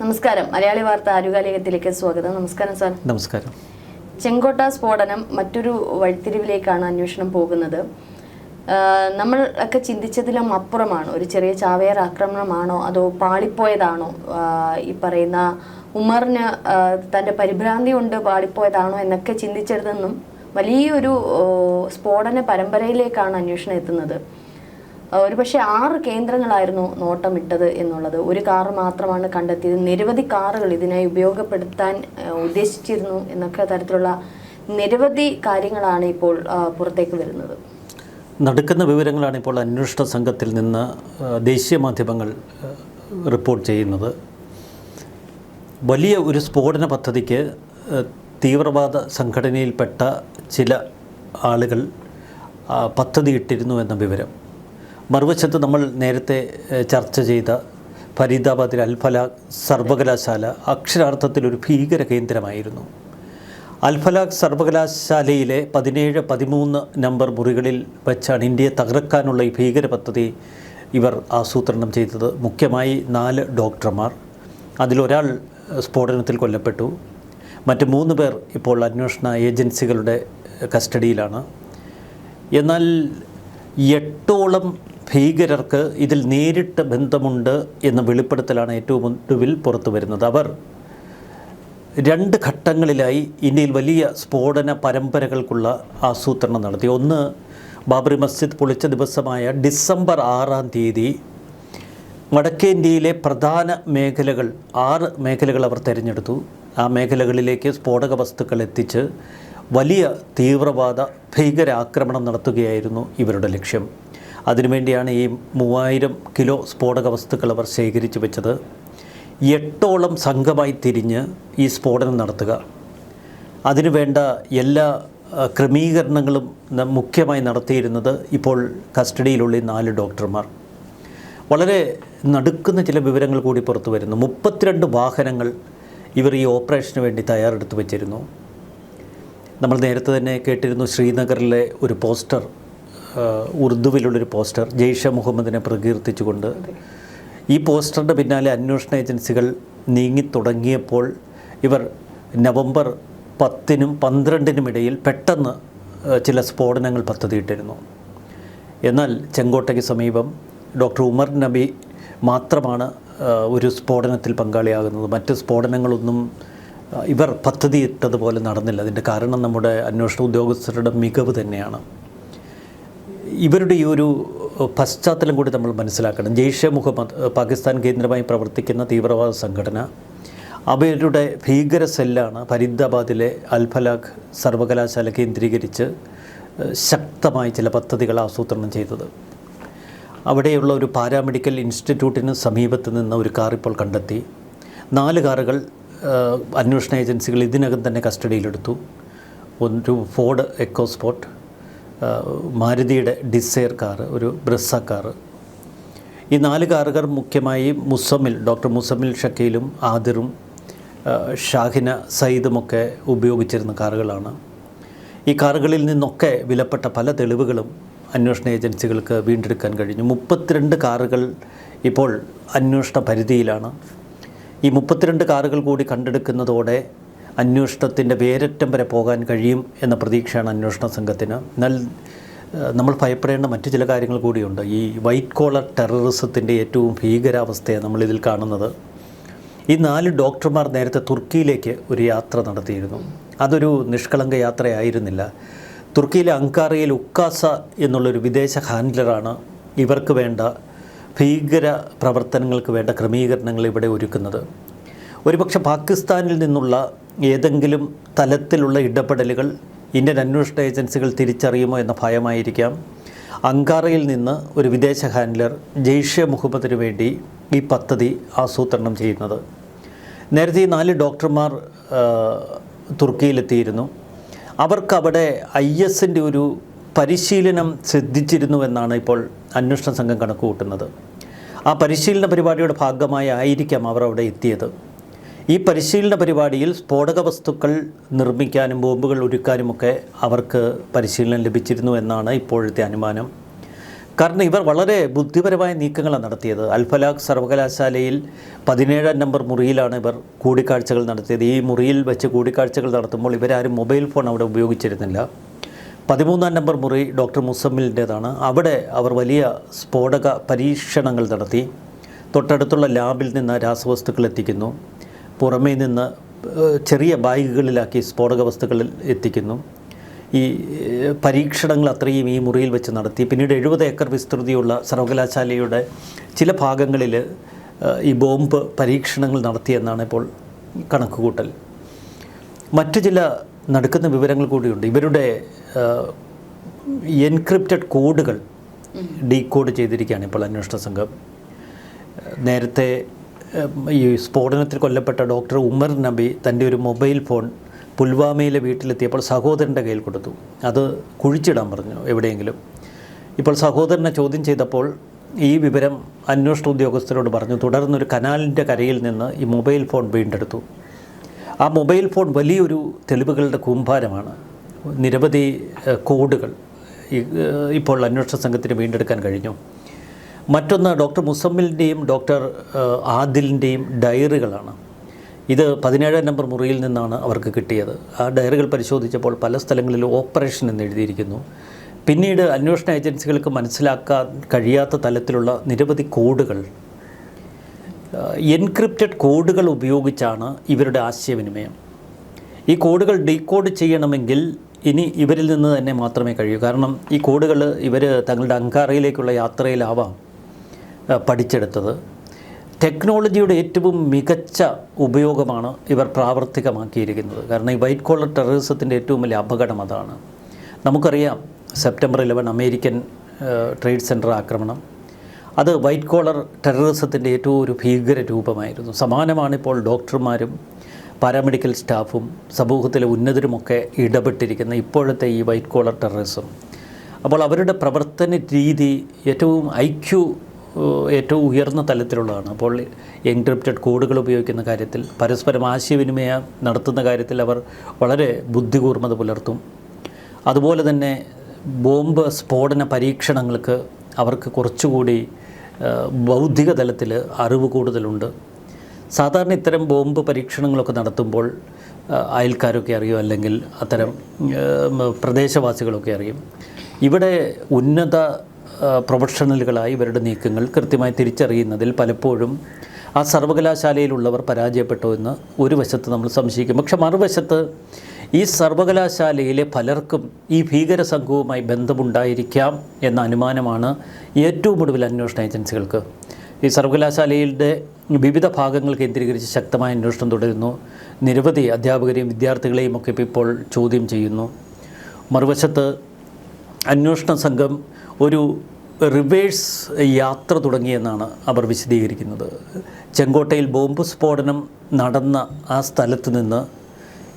നമസ്കാരം. മലയാളി വാർത്ത ആരുകാലികത്തിലേക്ക് സ്വാഗതം. നമസ്കാരം സാർ. നമസ്കാരം. ചെങ്കോട്ട സ്ഫോടനം മറ്റൊരു വഴിത്തിരിവിലേക്കാണ് അന്വേഷണം പോകുന്നത്. നമ്മൾ ഒക്കെ ചിന്തിച്ചതിലും അപ്പുറമാണ്. ഒരു ചെറിയ ചാവേർ ആക്രമണമാണോ അതോ പാളിപ്പോയതാണോ? ഈ പറയുന്ന ഉമറിന് തന്റെ പരിഭ്രാന്തി കൊണ്ട് പാളിപ്പോയതാണോ എന്നൊക്കെ ചിന്തിച്ചതെന്നും വലിയൊരു സ്ഫോടന പരമ്പരയിലേക്കാണ് അന്വേഷണം എത്തുന്നത്. ആഹ് ഒരുപക്ഷെ ആറ് കേന്ദ്രങ്ങളായിരുന്നു നോട്ടമിട്ടത് എന്നുള്ളത്. ഒരു കാർ മാത്രമാണ് കണ്ടെത്തിയത്. നിരവധി കാറുകൾ ഇതിനായി ഉപയോഗപ്പെടുത്താൻ ഉദ്ദേശിച്ചിരുന്നു എന്നൊക്കെ തരത്തിലുള്ള നിരവധി കാര്യങ്ങളാണ് ഇപ്പോൾ പുറത്തേക്ക് വരുന്നത്. നടക്കുന്ന വിവരങ്ങളാണ് ഇപ്പോൾ അന്വേഷണ സംഘത്തിൽ നിന്ന് ദേശീയ മാധ്യമങ്ങൾ റിപ്പോർട്ട് ചെയ്യുന്നത്. വലിയ ഒരു സ്ഫോടന പദ്ധതിക്ക് തീവ്രവാദ സംഘടനയിൽപ്പെട്ട ചില ആളുകൾ പദ്ധതിയിട്ടിരുന്നു എന്ന വിവരം. മറുവശത്ത് നമ്മൾ നേരത്തെ ചർച്ച ചെയ്ത ഫരീദാബാദിലെ അൽഫല സർവകലാശാല അക്ഷരാർത്ഥത്തിൽ ഒരു ഭീകര കേന്ദ്രമായിരുന്നു അൽഫല സർവകലാശാലയിലെ പതിനേഴ് പതിമൂന്ന് നമ്പർ മുറികളിൽ വെച്ചാണ് ഇന്ത്യയെ തകർക്കാനുള്ള ഈ ഭീകര പദ്ധതി ഇവർ ആസൂത്രണം ചെയ്തത്. മുഖ്യമായി നാല് ഡോക്ടർമാർ. അതിലൊരാൾ സ്ഫോടനത്തിൽ കൊല്ലപ്പെട്ടു. മറ്റ് മൂന്ന് പേർ ഇപ്പോൾ അന്വേഷണ ഏജൻസികളുടെ കസ്റ്റഡിയിലാണ്. എന്നാൽ എട്ടോളം ഭീകരർക്ക് ഇതിൽ നേരിട്ട് ബന്ധമുണ്ട് എന്ന വെളിപ്പെടുത്തലാണ് ഏറ്റവും ഒടുവിൽ പുറത്തു വരുന്നത്. അവർ രണ്ട് ഘട്ടങ്ങളിലായി ഇന്ത്യയിൽ വലിയ സ്ഫോടന പരമ്പരകൾക്കുള്ള ആസൂത്രണം നടത്തി. ഒന്ന് ബാബറി മസ്ജിദ് പൊളിച്ച ദിവസമായ ഡിസംബർ ആറാം തീയതി വടക്കേ ഇന്ത്യയിലെ പ്രധാന മേഖലകൾ ആറ് മേഖലകൾ അവർ തിരഞ്ഞെടുത്തു. ആ മേഖലകളിലേക്ക് സ്ഫോടക വസ്തുക്കൾ എത്തിച്ച് വലിയ തീവ്രവാദ ഭീകരാക്രമണം നടത്തുകയായിരുന്നു ഇവരുടെ ലക്ഷ്യം. അതിനുവേണ്ടിയാണ് ഈ മൂവായിരം കിലോ സ്ഫോടക വസ്തുക്കൾ അവർ ശേഖരിച്ചു വെച്ചത്. എട്ടോളം സംഘമായി തിരിഞ്ഞ് ഈ സ്ഫോടനം നടത്തുക. അതിനുവേണ്ട എല്ലാ ക്രമീകരണങ്ങളും മുഖ്യമായി നടത്തിയിരുന്നത് ഇപ്പോൾ കസ്റ്റഡിയിലുള്ള നാല് ഡോക്ടർമാർ. വളരെ നടുക്കുന്ന ചില വിവരങ്ങൾ കൂടി പുറത്തു വരുന്നു. മുപ്പത്തിരണ്ട് വാഹനങ്ങൾ ഇവർ ഈ ഓപ്പറേഷന് വേണ്ടി തയ്യാറെടുത്ത് വെച്ചിരുന്നു. നമ്മൾ നേരത്തെ തന്നെ കേട്ടിരുന്നു ശ്രീനഗറിലെ ഒരു പോസ്റ്റർ ഉറുദുവിലുള്ളൊരു പോസ്റ്റർ ജെയ്ഷെ മുഹമ്മദിനെ പ്രകീർത്തിച്ചുകൊണ്ട്. ഈ പോസ്റ്ററിന്റെ പിന്നാലെ അന്വേഷണ ഏജൻസികൾ നീങ്ങിത്തുടങ്ങിയപ്പോൾ ഇവർ നവംബർ പത്തിനും പന്ത്രണ്ടിനും ഇടയിൽ പെട്ടെന്ന് ചില സ്ഫോടനങ്ങൾ പദ്ധതിയിട്ടിരുന്നു. എന്നാൽ ചെങ്കോട്ടയ്ക്ക് സമീപം ഡോക്ടർ ഉമർ നബി മാത്രമാണ് ഒരു സ്ഫോടനത്തിൽ പങ്കാളിയാകുന്നത്. മറ്റ് സ്ഫോടനങ്ങളൊന്നും ഇവർ പദ്ധതിയിട്ടതുപോലെ നടന്നില്ല. അതിന്റെ കാരണം നമ്മുടെ അന്വേഷണ ഉദ്യോഗസ്ഥരുടെ മികവ് തന്നെയാണ്. ഇവരുടെ ഈ ഒരു പശ്ചാത്തലം കൂടി നമ്മൾ മനസ്സിലാക്കണം. ജെയ്ഷെ മുഹമ്മദ് പാകിസ്ഥാൻ കേന്ദ്രമായി പ്രവർത്തിക്കുന്ന തീവ്രവാദ സംഘടന അവരുടെ ഭീകര സെല്ലാണ് ഫരീദാബാദിലെ അൽഫലാഖ് സർവകലാശാല കേന്ദ്രീകരിച്ച് ശക്തമായി ചില പദ്ധതികൾ ആസൂത്രണം ചെയ്തത്. അവിടെയുള്ള ഒരു പാരാമെഡിക്കൽ ഇൻസ്റ്റിറ്റ്യൂട്ടിന് സമീപത്ത് നിന്ന് ഒരു കാർ ഇപ്പോൾ കണ്ടെത്തി. നാല് കാറുകൾ അന്വേഷണ ഏജൻസികൾ ഇതിനകം തന്നെ കസ്റ്റഡിയിലെടുത്തു. ഒരു ഫോർഡ് എക്കോസ്പോർട്ട് ഏഹ്, മാരുതിയുടെ ഡിസയർ കാറ് ഒരു ബ്രസ കാറ്. ഈ നാല് കാറുകൾ മുഖ്യമായി മുസമിൽ ഡോക്ടർ മുസമിൽ ഷക്കീലും ആദിറും ഷാഹിന സയ്യിദുമൊക്കെ ഉപയോഗിച്ചിരുന്ന കാറുകളാണ്. ഈ കാറുകളിൽ നിന്നൊക്കെ വിലപ്പെട്ട പല തെളിവുകളും അന്വേഷണ ഏജൻസികൾക്ക് വീണ്ടെടുക്കാൻ കഴിഞ്ഞു. മുപ്പത്തിരണ്ട് കാറുകൾ ഇപ്പോൾ അന്വേഷണ പരിധിയിലാണ്. ഈ മുപ്പത്തിരണ്ട് കാറുകൾ കൂടി കണ്ടെടുക്കുന്നതോടെ അന്വേഷണത്തിന്റെ വേരറ്റം വരെ പോകാൻ കഴിയും എന്ന പ്രതീക്ഷയാണ് അന്വേഷണ സംഘത്തിന്. എന്നാൽ നമ്മൾ ഭയപ്പെടേണ്ട മറ്റു ചില കാര്യങ്ങൾ കൂടിയുണ്ട്. ഈ വൈറ്റ് കോളർ ടെററിസത്തിന്റെ ഏറ്റവും ഭീകരാവസ്ഥയാണ് നമ്മളിതിൽ കാണുന്നത്. ഈ നാല് ഡോക്ടർമാർ നേരത്തെ തുർക്കിയിലേക്ക് ഒരു യാത്ര നടത്തിയിരുന്നു. അതൊരു നിഷ്കളങ്ക യാത്രയായിരുന്നില്ല. തുർക്കിയിലെ അങ്കാറയിൽ ഉക്കാസ എന്നുള്ളൊരു വിദേശ ഹാൻഡ്ലറാണ് ഇവർക്ക് വേണ്ട ഭീകര പ്രവർത്തനങ്ങൾക്ക് വേണ്ട ക്രമീകരണങ്ങൾ ഇവിടെ ഒരുക്കുന്നത്. ഒരുപക്ഷെ പാകിസ്ഥാനിൽ നിന്നുള്ള ഏതെങ്കിലും തലത്തിലുള്ള ഇടപെടലുകൾ ഇന്ത്യൻ അന്വേഷണ ഏജൻസികൾ തിരിച്ചറിയുമോ എന്ന ഭയമായിരിക്കാം. അങ്കാറയിൽ നിന്ന് ഒരു വിദേശ ഹാൻഡ്ലർ ജെയ്ഷെ മുഹമ്മദിന് വേണ്ടി ഈ പദ്ധതി ആസൂത്രണം ചെയ്യുന്നത്. നേരത്തെ ഈ നാല് ഡോക്ടർമാർ തുർക്കിയിലെത്തിയിരുന്നു. അവർക്കവിടെ ഐ എസിന്റെ ഒരു പരിശീലനം ശ്രദ്ധിച്ചിരുന്നുവെന്നാണ് ഇപ്പോൾ അന്വേഷണ സംഘം കണക്ക് കൂട്ടുന്നത് ആ പരിശീലന പരിപാടിയുടെ ഭാഗമായി ആയിരിക്കാം അവർ അവിടെ എത്തിയത്. ഈ പരിശീലന പരിപാടിയിൽ സ്ഫോടക വസ്തുക്കൾ നിർമ്മിക്കാനും ബോംബുകൾ ഒരുക്കാനുമൊക്കെ അവർക്ക് പരിശീലനം ലഭിച്ചിരുന്നു എന്നാണ് ഇപ്പോഴത്തെ അനുമാനം. കാരണം ഇവർ വളരെ ബുദ്ധിപരമായ നീക്കങ്ങളാണ് നടത്തിയത്. അൽഫലാഖ് സർവകലാശാലയിൽ പതിനേഴാം നമ്പർ മുറിയിലാണ് ഇവർ കൂടിക്കാഴ്ചകൾ നടത്തിയത്. ഈ മുറിയിൽ വെച്ച് കൂടിക്കാഴ്ചകൾ നടത്തുമ്പോൾ ഇവരാരും മൊബൈൽ ഫോൺ അവിടെ ഉപയോഗിച്ചിരുന്നില്ല. പതിമൂന്നാം നമ്പർ മുറി ഡോക്ടർ മുസമ്മിലിന്റേതാണ്. അവിടെ അവർ വലിയ സ്ഫോടക പരീക്ഷണങ്ങൾ നടത്തി. തൊട്ടടുത്തുള്ള ലാബിൽ നിന്ന് രാസവസ്തുക്കൾ എത്തിക്കുന്നു. പുറമേ നിന്ന് ചെറിയ ബാഗുകളിലാക്കി സ്ഫോടക വസ്തുക്കളിൽ എത്തിക്കുന്നു. ഈ പരീക്ഷണങ്ങൾ അത്രയും ഈ മുറിയിൽ വെച്ച് നടത്തി. പിന്നീട് എഴുപത് ഏക്കർ വിസ്തൃതിയുള്ള സർവകലാശാലയുടെ ചില ഭാഗങ്ങളിൽ ഈ ബോംബ് പരീക്ഷണങ്ങൾ നടത്തിയെന്നാണ് ഇപ്പോൾ കണക്കുകൂട്ടൽ. മറ്റു ചില നടക്കുന്ന വിവരങ്ങൾ കൂടിയുണ്ട്. ഇവരുടെ എൻക്രിപ്റ്റഡ് കോഡുകൾ ഡീകോഡ് ചെയ്തിരിക്കുകയാണ് ഇപ്പോൾ അന്വേഷണ സംഘം. നേരത്തെ ഈ സ്ഫോടനത്തിൽ കൊല്ലപ്പെട്ട ഡോക്ടർ ഉമർ നബി തന്റെ ഒരു മൊബൈൽ ഫോൺ പുൽവാമയിലെ വീട്ടിലെത്തിയപ്പോൾ സഹോദരന്റെ കയ്യിൽ കൊടുത്തു. അത് കുഴിച്ചിടാൻ പറഞ്ഞു എവിടെയെങ്കിലും. ഇപ്പോൾ സഹോദരനെ ചോദ്യം ചെയ്തപ്പോൾ ഈ വിവരം അന്വേഷണ ഉദ്യോഗസ്ഥരോട് പറഞ്ഞു. തുടർന്ന് ഒരു കനാലിന്റെ കരയിൽ നിന്ന് ഈ മൊബൈൽ ഫോൺ വീണ്ടെടുത്തു. ആ മൊബൈൽ ഫോൺ വലിയൊരു തെളിവുകളുടെ കൂമ്പാരമാണ്. നിരവധി കോഡുകൾ ഇപ്പോൾ അന്വേഷണ സംഘത്തിന് വീണ്ടെടുക്കാൻ കഴിഞ്ഞു. മറ്റൊന്ന് ഡോക്ടർ മുസമ്മിലിന്റെയും ഡോക്ടർ ആദിലിന്റെയും ഡയറികളാണ്. ഇത് പതിനേഴാം നമ്പർ മുറിയിൽ നിന്നാണ് അവർക്ക് കിട്ടിയത്. ആ ഡയറികൾ പരിശോധിച്ചപ്പോൾ പല സ്ഥലങ്ങളിലും ഓപ്പറേഷൻ എന്ന് എഴുതിയിരിക്കുന്നു. പിന്നീട് അന്വേഷണ ഏജൻസികൾക്ക് മനസ്സിലാക്കാൻ കഴിയാത്ത തലത്തിലുള്ള നിരവധി കോഡുകൾ എൻക്രിപ്റ്റഡ് കോഡുകൾ ഉപയോഗിച്ചാണ് ഇവരുടെ ആശയവിനിമയം. ഈ കോഡുകൾ ഡീകോഡ് ചെയ്യണമെങ്കിൽ ഇനി ഇവരിൽ നിന്ന് തന്നെ മാത്രമേ കഴിയൂ. കാരണം ഈ കോഡുകൾ ഇവർ തങ്ങളുടെ അങ്കാറയിലേക്കുള്ള യാത്രയിലാവാം. പഠിച്ചെടുത്തത്. ടെക്നോളജിയുടെ ഏറ്റവും മികച്ച ഉപയോഗമാണ് ഇവർ പ്രാവർത്തികമാക്കിയിരിക്കുന്നത്. കാരണം ഈ വൈറ്റ് കോളർ ടെററിസത്തിന്റെ ഏറ്റവും വലിയ അപകടം അതാണ്. നമുക്കറിയാം September eleven American trade center ആക്രമണം. അത് വൈറ്റ് കോളർ ടെററിസത്തിന്റെ ഏറ്റവും ഒരു ഭീകര രൂപമായിരുന്നു. സമാനമാണിപ്പോൾ ഡോക്ടർമാരും പാരാമെഡിക്കൽ സ്റ്റാഫും സമൂഹത്തിലെ ഉന്നതരുമൊക്കെ ഇടപെട്ടിരിക്കുന്ന ഇപ്പോഴത്തെ ഈ വൈറ്റ് കോളർ ടെററിസം. അപ്പോൾ അവരുടെ പ്രവർത്തന രീതി ഏറ്റവും ഐക്യു ഏറ്റവും ഉയർന്ന തലത്തിലുള്ളതാണ്. അപ്പോൾ എൻക്രിപ്റ്റഡ് കോഡുകൾ ഉപയോഗിക്കുന്ന കാര്യത്തിൽ പരസ്പരം ആശയവിനിമയം നടത്തുന്ന കാര്യത്തിൽ അവർ വളരെ ബുദ്ധികൂർമ്മത പുലർത്തും. അതുപോലെ തന്നെ ബോംബ് സ്ഫോടന പരീക്ഷണങ്ങൾക്ക് അവർക്ക് കുറച്ചുകൂടി ബൗദ്ധിക തലത്തിൽ അറിവ് കൂടുതലുണ്ട്. സാധാരണ ഇത്തരം ബോംബ് പരീക്ഷണങ്ങളൊക്കെ നടത്തുമ്പോൾ അയൽക്കാരൊക്കെ അറിയും അല്ലെങ്കിൽ അത്തരം പ്രദേശവാസികളൊക്കെ അറിയും. ഇവിടെ ഉന്നത പ്രൊഫഷണലുകളായി ഇവരുടെ നീക്കങ്ങൾ കൃത്യമായി തിരിച്ചറിയുന്നതിൽ പലപ്പോഴും ആ സർവകലാശാലയിലുള്ളവർ പരാജയപ്പെട്ടോ എന്ന് ഒരു വശത്ത് നമ്മൾ സംശയിക്കും. പക്ഷെ മറുവശത്ത് ഈ സർവകലാശാലയിലെ പലർക്കും ഈ ഭീകര സംഘവുമായി ബന്ധമുണ്ടായിരിക്കാം എന്ന അനുമാനമാണ് ഏറ്റവും ഒടുവിൽ അന്വേഷണ ഏജൻസികൾക്ക്. ഈ സർവകലാശാലയുടെ വിവിധ ഭാഗങ്ങൾ കേന്ദ്രീകരിച്ച് ശക്തമായ അന്വേഷണം തുടരുന്നു. നിരവധി അധ്യാപകരെയും വിദ്യാർത്ഥികളെയും ഒക്കെ ഇപ്പോൾ ചോദ്യം ചെയ്യുന്നു. മറുവശത്ത് അന്വേഷണ സംഘം ഒരു റിവേഴ്സ് യാത്ര തുടങ്ങിയെന്നാണ് അവർ വിശദീകരിക്കുന്നത്. ചെങ്കോട്ടയിൽ ബോംബ് സ്ഫോടനം നടന്ന ആ സ്ഥലത്ത് നിന്ന്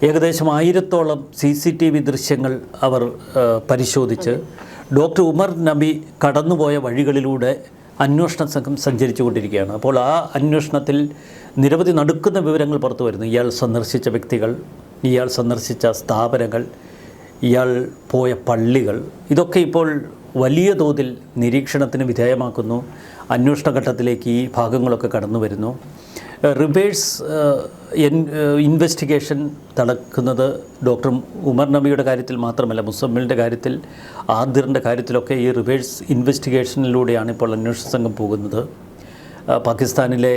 ഏകദേശം ആയിരത്തോളം സി സി ടി വി ദൃശ്യങ്ങൾ അവർ പരിശോധിച്ച് ഡോക്ടർ ഉമർ നബി കടന്നുപോയ വഴികളിലൂടെ അന്വേഷണ സംഘം സഞ്ചരിച്ചു കൊണ്ടിരിക്കുകയാണ് അപ്പോൾ ആ അന്വേഷണത്തിൽ നിരവധി നടുക്കുന്ന വിവരങ്ങൾ പുറത്തു വരുന്നു. ഇയാൾ സന്ദർശിച്ച വ്യക്തികൾ ഇയാൾ സന്ദർശിച്ച സ്ഥാപനങ്ങൾ ഇയാൾ പോയ പള്ളികൾ ഇതൊക്കെ ഇപ്പോൾ വലിയ തോതിൽ നിരീക്ഷണത്തിന് വിധേയമാക്കുന്നു. അന്വേഷണ ഘട്ടത്തിലേക്ക് ഈ ഭാഗങ്ങളൊക്കെ കടന്നു വരുന്നു. റിവേഴ്സ് ഇൻവെസ്റ്റിഗേഷൻ നടക്കുന്നത് ഡോക്ടർ ഉമർ നബിയുടെ കാര്യത്തിൽ മാത്രമല്ല മുസമ്മിലിന്റെ കാര്യത്തിൽ ആദിറിന്റെ കാര്യത്തിലൊക്കെ ഈ റിവേഴ്സ് ഇൻവെസ്റ്റിഗേഷനിലൂടെയാണ് ഇപ്പോൾ അന്വേഷണ സംഘം പോകുന്നത്. പാകിസ്ഥാനിലെ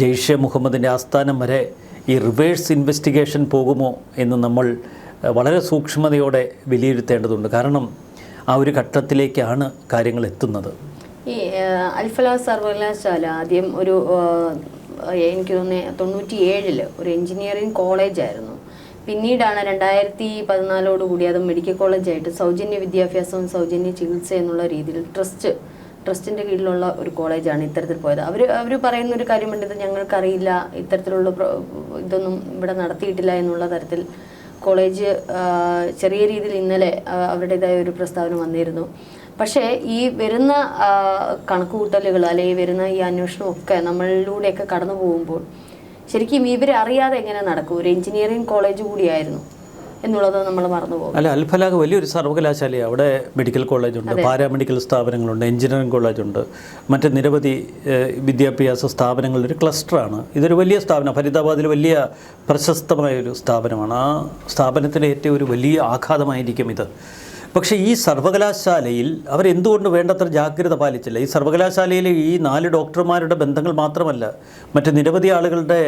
ജെയ്ഷെ മുഹമ്മദിന്റെ ആസ്ഥാനം വരെ ഈ റിവേഴ്സ് ഇൻവെസ്റ്റിഗേഷൻ പോകുമോ എന്ന് നമ്മൾ വളരെ സൂക്ഷ്മതയോടെ വിലയിരുത്തേണ്ടതുണ്ട്. കാരണം ആ ഒരു ഘട്ടത്തിലേക്കാണ് കാര്യങ്ങൾ എത്തുന്നത്. ഈ അൽഫല സർവകലാശാല ആദ്യം ഒരു എനിക്ക് തോന്നുന്നത് തൊണ്ണൂറ്റി ഏഴിൽ ഒരു എഞ്ചിനീയറിംഗ് കോളേജായിരുന്നു. പിന്നീടാണ് രണ്ടായിരത്തി പതിനാലോടുകൂടി അത് മെഡിക്കൽ കോളേജായിട്ട് സൗജന്യ വിദ്യാഭ്യാസവും സൗജന്യ ചികിത്സ എന്നുള്ള രീതിയിൽ ട്രസ്റ്റ് ട്രസ്റ്റിന്റെ കീഴിലുള്ള ഒരു കോളേജാണ് ഇത്തരത്തിൽ പോയത്. അവർ അവർ പറയുന്ന ഒരു കാര്യമുണ്ട് ഇത് ഞങ്ങൾക്കറിയില്ല. ഇത്തരത്തിലുള്ള ഇതൊന്നും ഇവിടെ നടത്തിയിട്ടില്ല എന്നുള്ള തരത്തിൽ കോളേജ് ചെറിയ രീതിയിൽ ഇന്നലെ അവരുടേതായ ഒരു പ്രസ്താവന വന്നിരുന്നു. പക്ഷേ ഈ വരുന്ന കണക്കുകൂട്ടലുകൾ അല്ലെങ്കിൽ വരുന്ന ഈ അന്വേഷണമൊക്കെ നമ്മളിലൂടെയൊക്കെ കടന്നു പോകുമ്പോൾ ശരിക്കും ഇവരെ അറിയാതെ എങ്ങനെ നടക്കും? ഒരു എഞ്ചിനീയറിംഗ് കോളേജ് കൂടിയായിരുന്നു. എന്നുള്ളത് നമ്മൾ മറന്നുപോകും അല്ല അൽഫലാഗ് വലിയൊരു സർവകലാശാലയാണ് അവിടെ മെഡിക്കൽ കോളേജുണ്ട് പാരാമെഡിക്കൽ സ്ഥാപനങ്ങളുണ്ട് എഞ്ചിനീയറിംഗ് കോളേജുണ്ട് മറ്റ് നിരവധി വിദ്യാഭ്യാസ സ്ഥാപനങ്ങളുടെ ഒരു ക്ലസ്റ്ററാണ്. ഇതൊരു വലിയ സ്ഥാപനം ഫരീദാബാദിൽ വലിയ പ്രശസ്തമായ ഒരു സ്ഥാപനമാണ്. ആ സ്ഥാപനത്തിന് ഏറ്റവും ഒരു വലിയ ആഘാതമായിരിക്കും ഇത്. പക്ഷേ ഈ സർവകലാശാലയിൽ അവരെന്തുകൊണ്ട് വേണ്ടത്ര ജാഗ്രത പാലിച്ചില്ല? ഈ സർവകലാശാലയിലെ ഈ നാല് ഡോക്ടർമാരുടെ ബന്ധങ്ങൾ മാത്രമല്ല മറ്റ് നിരവധി ആളുകളുടെ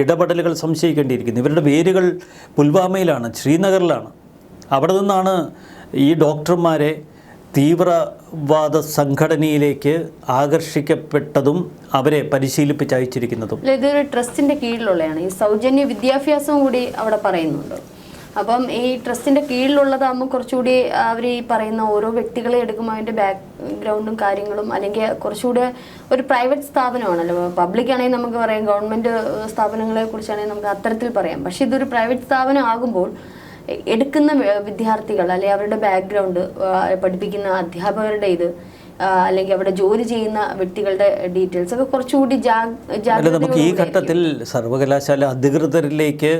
ഇടപെടലുകൾ സംശയിക്കേണ്ടിയിരിക്കുന്നു. ഇവരുടെ വേരുകൾ പുൽവാമയിലാണ് ശ്രീനഗറിലാണ്. അവിടെ നിന്നാണ് ഈ ഡോക്ടർമാരെ തീവ്രവാദ സംഘടനയിലേക്ക് ആകർഷിക്കപ്പെട്ടതും അവരെ പരിശീലിപ്പിച്ചയച്ചിരിക്കുന്നതും ഇതൊരു ട്രസ്റ്റിന്റെ കീഴിലുള്ളതാണ് ഈ സൗജന്യ വിദ്യാഭ്യാസവും കൂടി അവിടെ പറയുന്നുണ്ട്. അപ്പം ഈ ട്രസ്റ്റിന്റെ കീഴിലുള്ളതാകുമ്പോൾ കുറച്ചുകൂടി അവർ ഈ പറയുന്ന ഓരോ വ്യക്തികളെ എടുക്കുമ്പോൾ അതിന്റെ ബാക്ക്ഗ്രൗണ്ടും കാര്യങ്ങളും അല്ലെങ്കിൽ കുറച്ചുകൂടി ഒരു പ്രൈവറ്റ് സ്ഥാപനമാണല്ലോ. പബ്ലിക് ആണെങ്കിൽ നമുക്ക് പറയാം ഗവൺമെന്റ് സ്ഥാപനങ്ങളെ കുറിച്ചാണെങ്കിൽ നമുക്ക് അത്തരത്തിൽ പറയാം. പക്ഷെ ഇതൊരു പ്രൈവറ്റ് സ്ഥാപനം ആകുമ്പോൾ എടുക്കുന്ന വിദ്യാർത്ഥികൾ അല്ലെങ്കിൽ അവരുടെ ബാക്ക്ഗ്രൗണ്ട് പഠിപ്പിക്കുന്ന അധ്യാപകരുടെ ഇത് അല്ലെങ്കിൽ അവിടെ ജോലി ചെയ്യുന്ന വ്യക്തികളുടെ ഡീറ്റെയിൽസ് ഒക്കെ കുറച്ചുകൂടി അല്ല നമുക്ക് ഈ ഘട്ടത്തിൽ സർവകലാശാല അധികൃതരിലേക്ക്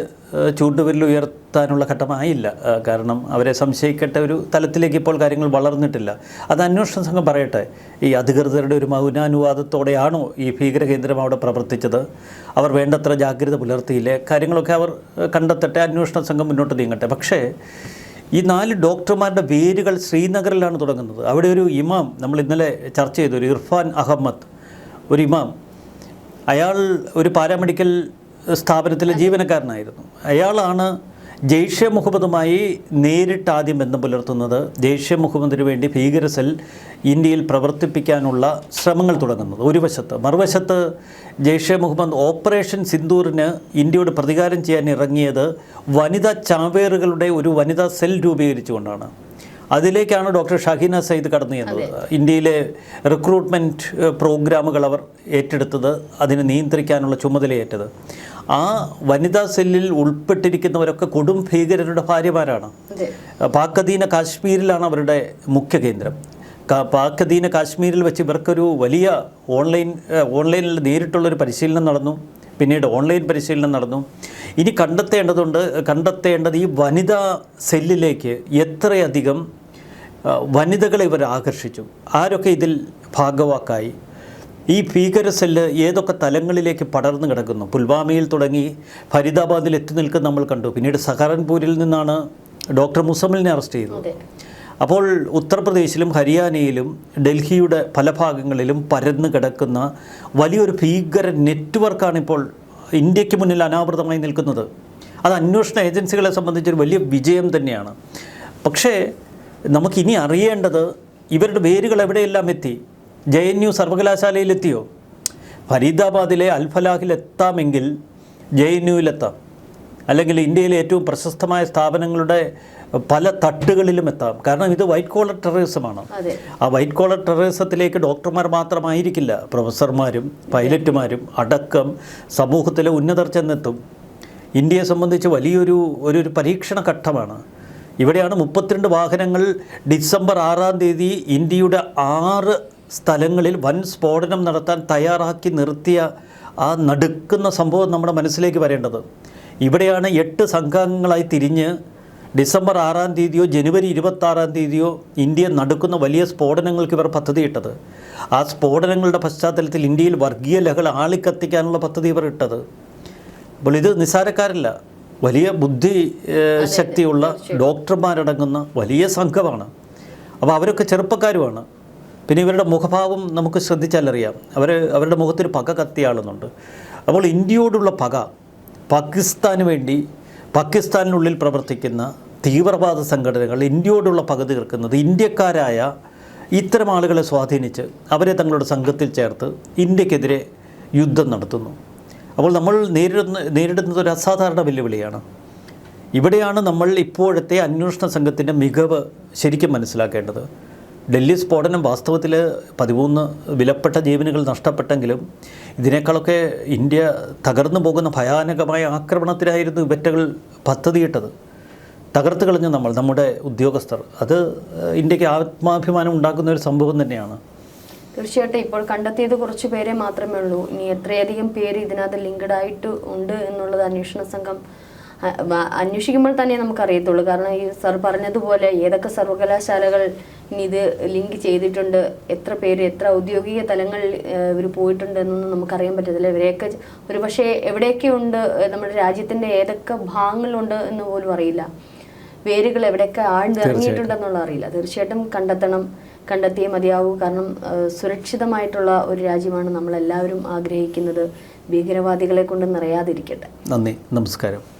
ചൂണ്ടുവിരൽ ഉയർത്താനുള്ള ഘട്ടമായില്ല. കാരണം അവരെ സംശയിക്കട്ടെ ഒരു തലത്തിലേക്ക് ഇപ്പോൾ കാര്യങ്ങൾ വളർന്നിട്ടില്ല. അത് അന്വേഷണ സംഘം പറയട്ടെ. ഈ അധികൃതരുടെ ഒരു മൗനാനുവാദത്തോടെയാണോ ഈ ഭീകരകേന്ദ്രം അവിടെ പ്രവർത്തിച്ചത്? അവർ വേണ്ടത്ര ജാഗ്രത പുലർത്തിയില്ലേ? കാര്യങ്ങളൊക്കെ അവർ കണ്ടെത്തട്ടെ അന്വേഷണ സംഘം മുന്നോട്ട് നീങ്ങട്ടെ. പക്ഷേ ഈ നാല് ഡോക്ടർമാരുടെ വേരുകൾ ശ്രീനഗറിലാണ് തുടങ്ങുന്നത്. അവിടെ ഒരു ഇമാം നമ്മൾ ഇന്നലെ ചർച്ച ചെയ്തു ഒരു ഇർഫാൻ അഹമ്മദ് ഒരു ഇമാം. അയാൾ ഒരു പാരാമെഡിക്കൽ സ്ഥാപനത്തിലെ ജീവനക്കാരനായിരുന്നു. അയാളാണ് ജെയ്ഷെ മുഹമ്മദുമായി നേരിട്ട് ആദ്യം ബന്ധം പുലർത്തുന്നത് ജെയ്ഷെ മുഹമ്മദിന് വേണ്ടി ഭീകര സെൽ ഇന്ത്യയിൽ പ്രവർത്തിപ്പിക്കാനുള്ള ശ്രമങ്ങൾ തുടങ്ങുന്നത്. ഒരു വശത്ത്. മറുവശത്ത് ജെയ്ഷെ മുഹമ്മദ് ഓപ്പറേഷൻ സിന്ദൂറിന് ഇന്ത്യയോട് പ്രതികാരം ചെയ്യാൻ ഇറങ്ങിയത് വനിതാ ചാവേറുകളുടെ ഒരു വനിതാ സെൽ രൂപീകരിച്ചുകൊണ്ടാണ്. അതിലേക്കാണ് ഡോക്ടർ ഷഹീന സയ്യിദ് കടന്നു ചെന്നത്. ഇന്ത്യയിലെ റിക്രൂട്ട്മെന്റ് പ്രോഗ്രാമുകൾ അവർ ഏറ്റെടുത്തത് അതിനെ നിയന്ത്രിക്കാനുള്ള ചുമതലയേറ്റത്. ആ വനിതാ സെല്ലിൽ ഉൾപ്പെട്ടിരിക്കുന്നവരൊക്കെ കൊടും ഭീകരരുടെ ഭാര്യമാരാണ്. പാക്കദീന പാക്കധീന കാശ്മീരിലാണ് അവരുടെ മുഖ്യ കേന്ദ്രം. പാക്കദീന പാക്കധീന കാശ്മീരിൽ വെച്ച് ഇവർക്കൊരു വലിയ ഓൺലൈൻ ഓൺലൈനിൽ നേരിട്ടുള്ളൊരു പരിശീലനം നടന്നു. പിന്നീട് ഓൺലൈൻ പരിശീലനം നടന്നു. ഇനി കണ്ടെത്തേണ്ടതുണ്ട് കണ്ടെത്തേണ്ടത് ഈ വനിതാ സെല്ലിലേക്ക് എത്രയധികം വനിതകളെ ഇവർ ആകർഷിച്ചു. ആരൊക്കെ ഇതിൽ ഭാഗവാക്കായി? ഈ ഭീകര സെല്ല് ഏതൊക്കെ തലങ്ങളിലേക്ക് പടർന്നു കിടക്കുന്നു? പുൽവാമയിൽ തുടങ്ങി ഫരീദാബാദിൽ എത്തി നിൽക്കുന്ന നമ്മൾ കണ്ടു. പിന്നീട് സഹറൻപൂരിൽ നിന്നാണ് ഡോക്ടർ മുസമിലിനെ അറസ്റ്റ് ചെയ്തത്. അപ്പോൾ ഉത്തർപ്രദേശിലും ഹരിയാനയിലും ഡൽഹിയുടെ പല ഭാഗങ്ങളിലും പരന്നു കിടക്കുന്ന വലിയൊരു ഭീകര നെറ്റ്വർക്കാണ് ഇപ്പോൾ ഇന്ത്യയ്ക്ക് മുന്നിൽ അനാവൃതമായി നിൽക്കുന്നത്. അത് അന്വേഷണ ഏജൻസികളെ സംബന്ധിച്ചൊരു വലിയ വിജയം തന്നെയാണ്. പക്ഷേ നമുക്കിനി അറിയേണ്ടത് ഇവരുടെ വേരുകൾ എവിടെയെല്ലാം എത്തി? ജെ എൻ യു സർവകലാശാലയിലെത്തിയോ? ഫരീദാബാദിലെ അൽഫലാഹിൽ എത്താമെങ്കിൽ ജെ എൻ യുവിലെത്താം. അല്ലെങ്കിൽ ഇന്ത്യയിലെ ഏറ്റവും പ്രശസ്തമായ സ്ഥാപനങ്ങളുടെ പല തട്ടുകളിലും എത്താം. കാരണം ഇത് വൈറ്റ് കോളർ ടെററിസമാണ്. ആ വൈറ്റ് കോളർ ടെററിസത്തിലേക്ക് ഡോക്ടർമാർ മാത്രമായിരിക്കില്ല. പ്രൊഫസർമാരും പൈലറ്റുമാരും അടക്കം സമൂഹത്തിലെ ഉന്നതർ ചെന്നെത്തും. ഇന്ത്യയെ സംബന്ധിച്ച് വലിയൊരു ഒരു ഒരു പരീക്ഷണ ഘട്ടമാണ്. ഇവിടെയാണ് മുപ്പത്തിരണ്ട് വാഹനങ്ങൾ ഡിസംബർ ആറാം തീയതി ഇന്ത്യയുടെ ആറ് സ്ഥലങ്ങളിൽ വൻ സ്ഫോടനം നടത്താൻ തയ്യാറാക്കി നിർത്തിയ ആ നടുക്കുന്ന സംഭവം നമ്മുടെ മനസ്സിലേക്ക് വരേണ്ടത്. ഇവിടെയാണ് എട്ട് സംഘങ്ങളായി തിരിഞ്ഞ് ഡിസംബർ ആറാം തീയതിയോ ജനുവരി ഇരുപത്താറാം തീയതിയോ ഇന്ത്യ നടക്കുന്ന വലിയ സ്ഫോടനങ്ങൾക്ക് ഇവർ പദ്ധതിയിട്ടത് ആ സ്ഫോടനങ്ങളുടെ പശ്ചാത്തലത്തിൽ ഇന്ത്യയിൽ വർഗീയ ലഹള ആളിക്കത്തിക്കാനുള്ള പദ്ധതി ഇവർ ഇട്ടത്. അപ്പോൾ ഇത് നിസ്സാരക്കാരല്ല. വലിയ ബുദ്ധി ശക്തിയുള്ള ഡോക്ടർമാരടങ്ങുന്ന വലിയ സംഘമാണ്. അപ്പോൾ അവരൊക്കെ ചെറുപ്പക്കാരുമാണ്. പിന്നെ ഇവരുടെ മുഖഭാവം നമുക്ക് ശ്രദ്ധിച്ചാലറിയാം. അവർ അവരുടെ മുഖത്തൊരു പക കത്തിയാളുന്നുണ്ട്. അപ്പോൾ ഇന്ത്യയോടുള്ള പക പാകിസ്ഥാന് വേണ്ടി പാകിസ്ഥാനിനുള്ളിൽ പ്രവർത്തിക്കുന്ന തീവ്രവാദ സംഘടനകൾ ഇന്ത്യയോടുള്ള പക തീർക്കുന്നത് ഇന്ത്യക്കാരായ ഇത്തരം ആളുകളെ സ്വാധീനിച്ച് അവരെ തങ്ങളുടെ സംഘത്തിൽ ചേർത്ത് ഇന്ത്യക്കെതിരെ യുദ്ധം നടത്തുന്നു. അപ്പോൾ നമ്മൾ നേരിടുന്ന നേരിടുന്നത് ഒരു അസാധാരണ വെല്ലുവിളിയാണ്. ഇവിടെയാണ് നമ്മൾ ഇപ്പോഴത്തെ അന്വേഷണ സംഘത്തിന്റെ മികവ് ശരിക്കും മനസ്സിലാക്കേണ്ടത്. ഡൽഹി സ്ഫോടനം വാസ്തവത്തിൽ പതിമൂന്ന് വിലപ്പെട്ട ജീവനുകൾ നഷ്ടപ്പെട്ടെങ്കിലും ഇതിനേക്കാളൊക്കെ ഇന്ത്യ തകർന്നു പോകുന്ന ഭയാനകമായ ആക്രമണത്തിലായിരുന്നു ഇവറ്റകൾ പദ്ധതിയിട്ടത്. തകർത്ത് കളഞ്ഞു നമ്മൾ നമ്മുടെ ഉദ്യോഗസ്ഥർ. അത് ഇന്ത്യയ്ക്ക് ആത്മാഭിമാനം ഉണ്ടാക്കുന്ന ഒരു സംഭവം തന്നെയാണ്. തീർച്ചയായിട്ടും ഇപ്പോൾ കണ്ടെത്തിയത് കുറച്ച് പേരെ മാത്രമേ ഉള്ളൂ. ഇനി എത്രയധികം പേര് ഇതിനകത്ത് ലിങ്ക്ഡ് ആയിട്ട് ഉണ്ട് എന്നുള്ളത് അന്വേഷണ സംഘം അന്വേഷിക്കുമ്പോൾ തന്നെ നമുക്കറിയത്തുള്ളൂ. കാരണം ഈ സർ പറഞ്ഞതുപോലെ ഏതൊക്കെ സർവകലാശാലകൾ ഇനി ഇത് ലിങ്ക് ചെയ്തിട്ടുണ്ട് എത്ര പേര് എത്ര ഔദ്യോഗിക തലങ്ങളിൽ ഇവർ പോയിട്ടുണ്ട് എന്നൊന്നും നമുക്കറിയാൻ പറ്റത്തില്ല. ഇവരെയൊക്കെ ഒരു പക്ഷേ എവിടെയൊക്കെ ഉണ്ട് നമ്മുടെ രാജ്യത്തിന്റെ ഏതൊക്കെ ഭാഗങ്ങളുണ്ട് എന്ന് പോലും അറിയില്ല. വേരുകൾ എവിടെയൊക്കെ ആഴ്ന്നിറങ്ങിയിട്ടുണ്ടെന്നുള്ള അറിയില്ല. തീർച്ചയായിട്ടും കണ്ടെത്തണം കണ്ടെത്തിയേ മതിയാവൂ. കാരണം സുരക്ഷിതമായിട്ടുള്ള ഒരു രാജ്യമാണ് നമ്മളെല്ലാവരും ആഗ്രഹിക്കുന്നത്. ഭീകരവാദികളെ കൊണ്ട് നിറയാതിരിക്കട്ടെ. നന്ദി. നമസ്കാരം.